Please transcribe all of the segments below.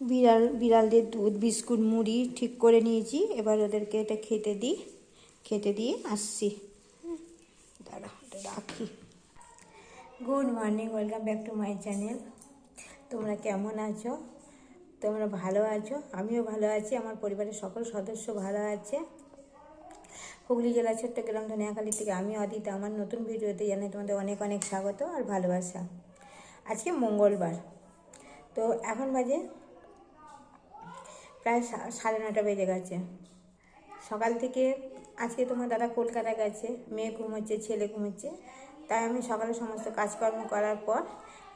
বিড়াল, বিড়ালদের দুধ, বিস্কুট, মুড়ি ঠিক করে নিয়েছি। এবার ওদেরকে এটা খেতে দিই, খেতে দিয়ে আসছি। রাখি। Good morning, welcome back to my channel. তোমরা কেমন আছো? তোমরা ভালো আছো? আমিও ভালো আছি, আমার পরিবারের সকল সদস্য ভালো আছে। হুগলি জেলার চট্টগ্রাম, ধনিয়াখালী থেকে আমি অদিতা। আমার নতুন ভিডিওতে জানাই তোমাদের অনেক অনেক স্বাগত আর ভালোবাসা। আজকে মঙ্গলবার। তো এখন বাজে প্রায় সা- সাড়ে নটা বেজে গেছে। সকাল থেকে আজকে তোমার দাদা কলকাতা গেছে মেয়ে ঘুমোচ্ছে ছেলে ঘুমোচ্ছে। তাই আমি সকালে সমস্ত কাজকর্ম করার পর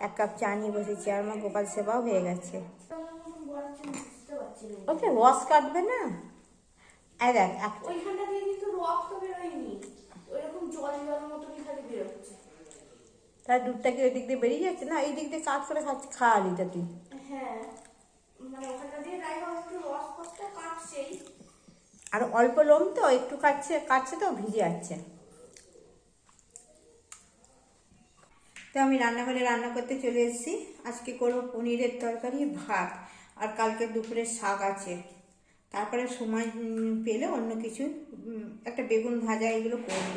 এক কাপ চা নিয়ে বসেছি আর আমার গোপাল সেবাও হয়ে গেছে। ওকে ওয়াশ কাটবে না? এই দেখ ওইখানটা দিয়ে কিন্তু রক্ত বেরোয়নি। ওইরকম জল জল মতনই খালি বেরোচ্ছে। তার দুধটা কি ওই দিক দিয়ে বেরিয়ে যাচ্ছে? না এই দিক দিয়ে কাজ করে খাচ্ছি খাওয়ালি তা তুই হ্যাঁ মানে ওখানটা দিয়ে যাই হোক একটু রস পত্র কাটছেই আর অল্প লোম তো, একটু কাটছে কাটছে তো, ভিজে যাচ্ছে। তো আমি রান্নাঘরে রান্না করতে চলে এসেছি। আজকে করব পনিরের তরকারি, ভাত আর কালকে দুপুরের শাক আছে। তারপরে সময় পেলে অন্য কিছু একটা বেগুন ভাজা এগুলো করব।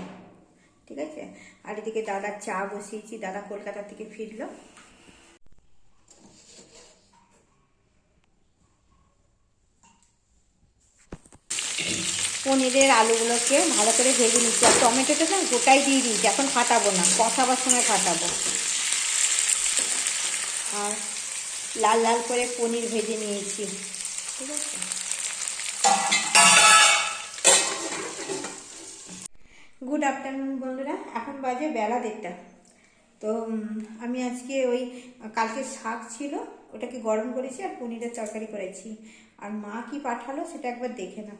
ঠিক আছে? আর এদিকে দাদার চা বসিয়েছি, দাদা কলকাতা থেকে ফিরলো। পনিরের আলুগুলোকে ভালো করে ভেজে নিচ্ছি। আর টমেটোটা না গোটাই দিয়ে দিয়েছি, এখন ফাটাবো না কষাবার সময় ফাটাবো। আর লাল লাল করে পনির ভেজে নিয়েছি। ঠিক আছে? গুড আফটারনুন বন্ধুরা, এখন বাজে বেলা দেড়টা। তো আমি আজকে ওই, কালকে শাক ছিল, ওটাকে গরম করেছি আর পনিরের তরকারি করেছি। আর মা কি পাঠালো সেটা একবার দেখে না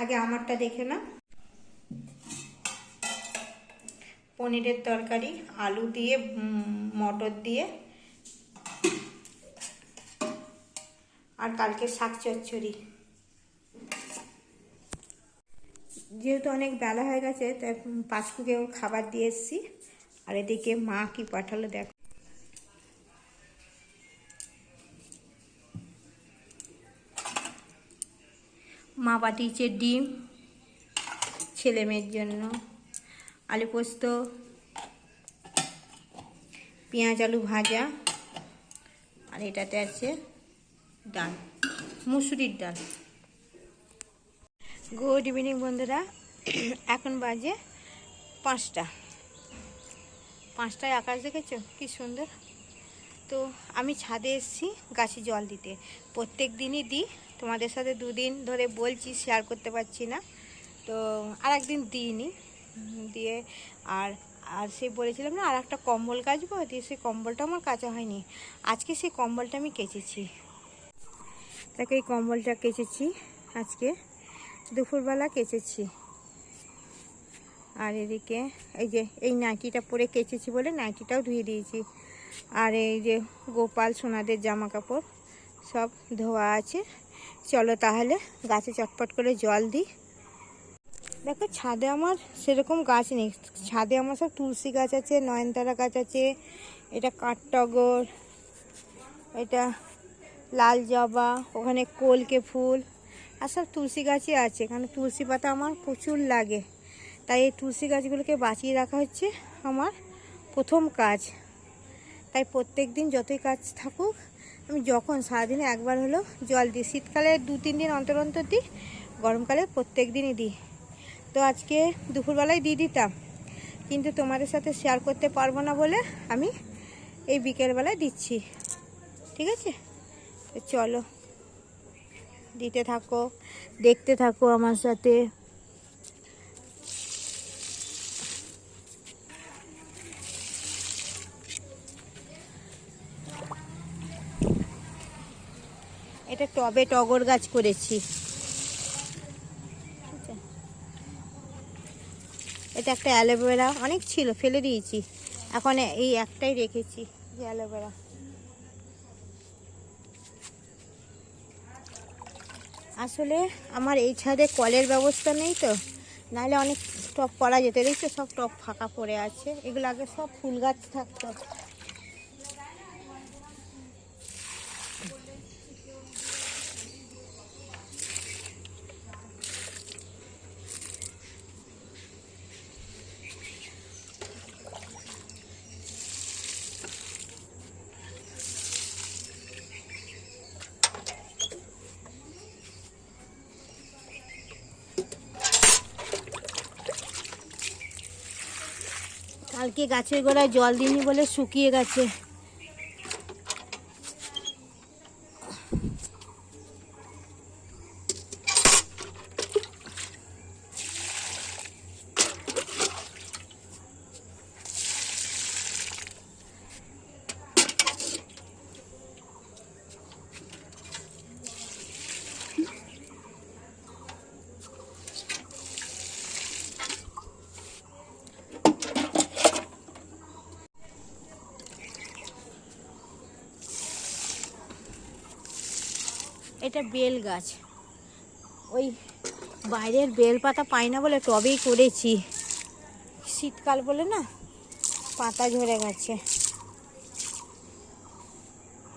আগে আমারটা দেখে না পনিরের তরকারি, আলু দিয়ে মটর দিয়ে, আর কালকে শাক চচ্চড়ি। যেহেতু অনেক বেলা হয়ে গেছে, তাই ওর খাবার দিয়ে এসেছি। আর এদিকে মা কি পাঠালো দেখো। মা পাঠিয়েছে ডিম ছেলে মেয়ের জন্য, আলু পোস্ত, পেঁয়াজ আলু ভাজা, আর এটাতে আছে ডাল, মুসুরির ডাল। গুড ইভিনিং বন্ধুরা, এখন বাজে পাঁচটা। পাঁচটায় আকাশ দেখেছ? কি সুন্দর। তো আমি ছাদে এসেছি গাছে জল দিতে। প্রত্যেক দিনই দিই তোমাদের সাথে দুদিন ধরে বলছি শেয়ার করতে পারছি না। তো আর একদিন দিইনি। দিয়ে আর আর সে বলেছিলাম না আর একটা কম্বল কাচবো? দিয়ে সেই কম্বলটা আমার কাচা হয়নি। আজকে সেই কম্বলটা আমি কেচেছি। তাকে এই কম্বলটা কেচেছি আজকে। দুপুরবেলা কেচেছি। আর এদিকে এই যে, এই নাইটিটা পরে কেচেছি বলে নাইটিটাও ধুয়ে দিয়েছি। আর এই যে গোপাল সোনাদের জামা কাপড় সব ধোয়া আছে। চলো তাহলে গাছে চটপট করে জল দিই। দেখো ছাদে আমার সেরকম গাছ নেই। ছাদে আমার সব তুলসী গাছ আছে, নয়নতারা গাছ আছে, এটা কাঠটগর, এটা লাল জবা, ওখানে কলকে ফুল, আর সব তুলসী গাছই আছে। এখানে তুলসী পাতা আমার প্রচুর লাগে। তাই এই তুলসী গাছগুলোকে বাঁচিয়ে রাখা হচ্ছে আমার প্রথম কাজ। তাই প্রত্যেক দিন যতই কাজ থাকুক আমি যখন সারাদিনে একবার হলো জল দিই, শীতকালে দু, তিন দিন অন্তর অন্তর দিই, গরমকালে প্রত্যেক দিনই দিই। তো আজকে দুপুরবেলায় দিয়ে দিতাম, কিন্তু তোমাদের সাথে শেয়ার করতে পারব না বলে আমি এই বিকেলবেলায় দিচ্ছি। ঠিক আছে? তো চলো, দিতে থাকো, দেখতে থাকো আমার সাথে। এটা টবে টগর গাছ করেছি। এটা একটা অ্যালোভেরা, অনেক ছিল, ফেলে দিয়েছি। এখন এই একটাই রেখেছি, যে অ্যালোভেরা। আসলে আমার এই ছাদে কলের ব্যবস্থা নেই তো, নাহলে অনেক টপ করা যেত। দেখছ সব টপ ফাঁকা পড়ে আছে, এগুলো আগে সব ফুল গাছ থাকতো। কালকে গাছের গোড়ায় জল দিইনি বলে শুকিয়ে গেছে। এটা বেল গাছ। ওই বাইরের বেল পাতা পাই না বলে টবেই করেছি। শীতকাল বলে না, পাতা ঝরে গেছে।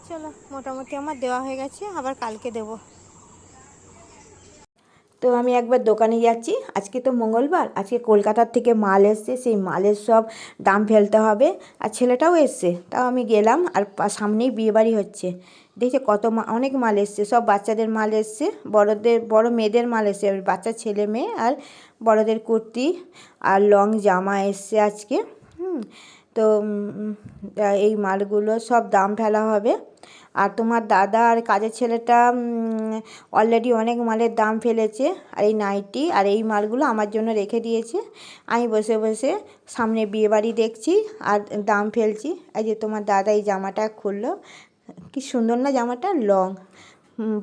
চলো, মোটামুটি আমার দেওয়া হয়ে গেছে, আবার কালকে দেবো। তো আমি একবার দোকানে যাচ্ছি। আজকে তো মঙ্গলবার, আজকে কলকাতার থেকে মাল এসছে, সেই মালের সব দাম ফেলতে হবে। আর ছেলেটাও এসছে, তাও আমি গেলাম আর সামনেই বিয়েবাড়ি হচ্ছে। দেখছে কত অনেক মাল এসছে, সব বাচ্চাদের মাল এসছে, বড়দের, বড় মেয়েদের মাল এসছে বাচ্চা, ছেলে, মেয়ে আর বড়দের কুর্তি আর লং জামা এসছে আজকে। হুম, তো এই মালগুলো সব দাম ফেলা হবে। আর তোমার দাদা আর কাজের ছেলেটা অলরেডি অনেক মালের দাম ফেলেছে, আর এই নাইটি আর এই মালগুলো আমার জন্য রেখে দিয়েছে। আমি বসে বসে সামনে বিয়েবাড়ি দেখছি আর দাম ফেলছি। এই যে তোমার দাদা এই জামাটা খুললো, কি সুন্দর না জামাটা? লং।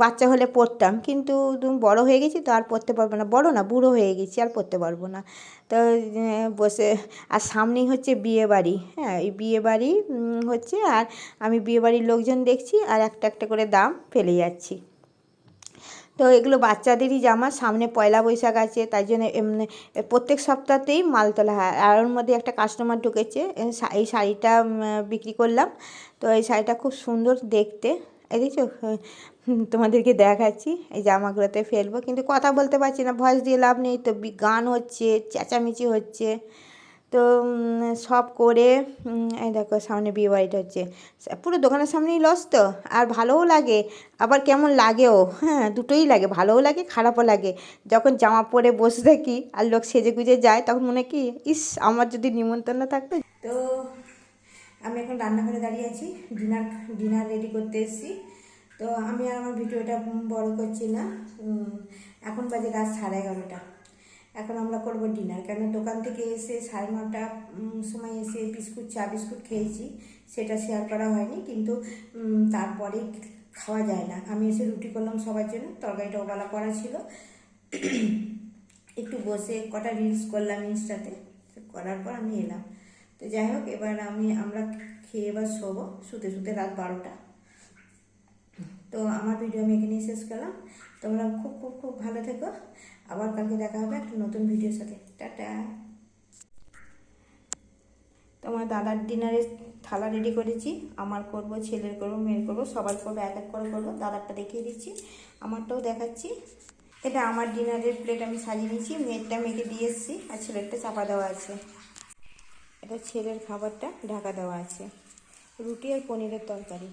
বাচ্চা হলে পরতাম কিন্তু বড় হয়ে গেছি তো আর পরতে পারব না। বড় না, বুড়ো হয়ে গেছি, আর পরতে পারব না। তো বসে, আর সামনেই হচ্ছে বিয়ে বাড়ি। হ্যাঁ এই বিয়ে বাড়ি হচ্ছে, আর আমি বিয়ে বাড়ির লোকজন দেখছি, আর একটা একটা করে দাম ফেলে যাচ্ছি। তো এগুলো বাচ্চাদেরই জামা, সামনে পয়লা বৈশাখ আছে তাই জন্য এমনি প্রত্যেক সপ্তাহতেই মাল তোলা হয়। আর ওর মধ্যে একটা কাস্টমার ঢুকেছে এই শাড়িটা বিক্রি করলাম। তো এই শাড়িটা খুব সুন্দর দেখতে। এই দেখছ তোমাদেরকে দেখাচ্ছি, এই জামাগুলোতে ফেলব, কিন্তু কথা বলতে পারছি না, ভয়েস দিয়ে লাভ নেই, তো গান হচ্ছে, চেঁচামেচি হচ্ছে, তো সব করে এই দেখো, সামনে বিয়ে বাড়িটা হচ্ছে পুরো দোকানের সামনেই লস তো, আর ভালোও লাগে, আবার কেমন লাগেও হ্যাঁ দুটোই লাগে, ভালোও লাগে, খারাপও লাগে, যখন জামা পরে বসে থাকি, আর লোক সেজে গুজে যায়, তখন মনে কি, ইস, আমার যদি নিমন্ত্রণ থাকতো, তো আমি এখন রান্নাঘরে দাঁড়িয়ে আছি ডিনার ডিনার রেডি করতে এসেছি। তো আমি আর আমার ভিডিওটা বড় করছি না এখন বাজে রাত সাড়ে এগারোটা। এখন আমরা করব ডিনার কেন দোকান থেকে এসে সাড়ে নটা সময় এসে বিস্কুট, চা বিস্কুট খেয়েছি, সেটা শেয়ার করা হয়নি, কিন্তু তারপরে খাওয়া যায় না। আমি এসে রুটি করলাম সবার জন্য, তরকারিটা ওবেলা করা ছিল। একটু বসে কটা রিলস করলাম ইনস্টাতে করার পর আমি এলাম। তো যাই হোক, এবার আমি, আমরা খেয়ে এবার শোবো, শুতে শুতে রাত বারোটা। তো আমার ভিডিও আমি এখানেই শেষ করলাম। তোমরা খুব খুব খুব ভালো থেকো। আবার কালকে দেখা হবে একটা নতুন ভিডিওর সাথে। টাটা। তোমার দাদার ডিনারে থালা রেডি করেছি। আমার করব, ছেলের করব, মেয়ের করব, সবার করব, এক এক করে করব। দাদারটা দেখিয়ে দিচ্ছি। আমারটাও দেখাচ্ছি। এটা আমার ডিনারের প্লেট আমি সাজিয়ে নিয়েছি। মেয়েরটা মেয়েকে দিয়ে এসেছি আর ছেলেরটা চাপা দেওয়া আছে। এটা ছেলের খাবারটা ঢাকা দেওয়া আছে। রুটি আর পনিরের তরকারি।